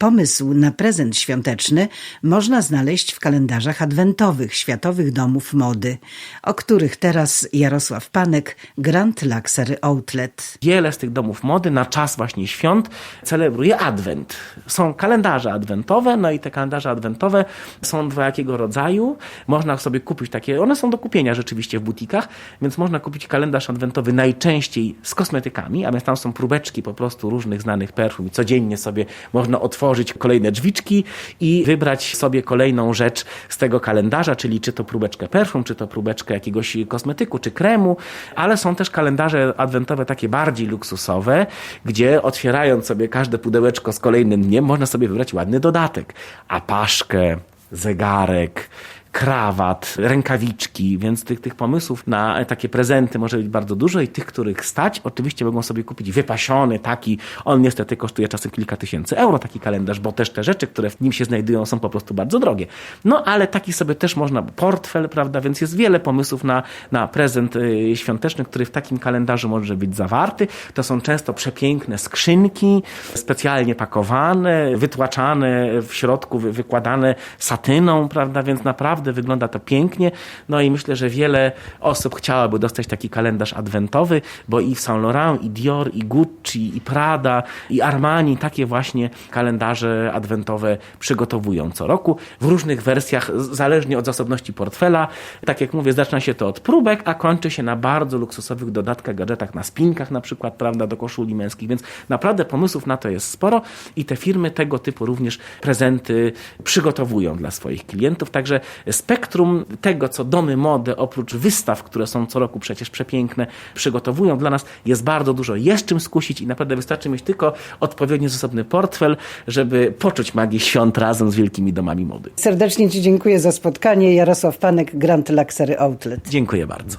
Pomysł na prezent świąteczny można znaleźć w kalendarzach adwentowych Światowych Domów Mody, o których teraz Jarosław Panek, Grand Luxury Outlet. Wiele z tych domów mody na czas właśnie świąt celebruje adwent. Są kalendarze adwentowe, no i te kalendarze adwentowe są dwojakiego rodzaju. Można sobie kupić takie, one są do kupienia rzeczywiście w butikach, więc można kupić kalendarz adwentowy najczęściej z kosmetykami, a więc tam są próbeczki po prostu różnych znanych perfum i codziennie sobie można otworzyć kolejne drzwiczki i wybrać sobie kolejną rzecz z tego kalendarza, czyli czy to próbeczkę perfum, czy to próbeczkę jakiegoś kosmetyku, czy kremu, ale są też kalendarze adwentowe takie bardziej luksusowe, gdzie otwierając sobie każde pudełeczko z kolejnym dniem, można sobie wybrać ładny dodatek. Apaszkę, zegarek, krawat, rękawiczki, więc tych, tych pomysłów na takie prezenty może być bardzo dużo i tych, których stać, oczywiście mogą sobie kupić wypasiony taki, on niestety kosztuje czasem kilka tysięcy euro, taki kalendarz, bo też te rzeczy, które w nim się znajdują są po prostu bardzo drogie. No ale taki sobie też można, portfel, prawda, więc jest wiele pomysłów na, na prezent y, świąteczny, który w takim kalendarzu może być zawarty. To są często przepiękne skrzynki, specjalnie pakowane, wytłaczane w środku, wy- wykładane satyną, prawda, więc naprawdę wygląda to pięknie. No i myślę, że wiele osób chciałaby dostać taki kalendarz adwentowy, bo i Saint Laurent, i Dior, i Gucci, i Prada, i Armani takie właśnie kalendarze adwentowe przygotowują co roku w różnych wersjach, zależnie od zasobności portfela. Tak jak mówię, zaczyna się to od próbek, a kończy się na bardzo luksusowych dodatkach, gadżetach, na spinkach na przykład, prawda, do koszuli męskich, więc naprawdę pomysłów na to jest sporo i te firmy tego typu również prezenty przygotowują dla swoich klientów, także spektrum tego, co domy mody, oprócz wystaw, które są co roku przecież przepiękne, przygotowują dla nas, jest bardzo dużo. Jest czym skusić i naprawdę wystarczy mieć tylko odpowiednio zasobny portfel, żeby poczuć magię świąt razem z wielkimi domami mody. Serdecznie Ci dziękuję za spotkanie. Jarosław Panek, Grand Luxury Outlet. Dziękuję bardzo.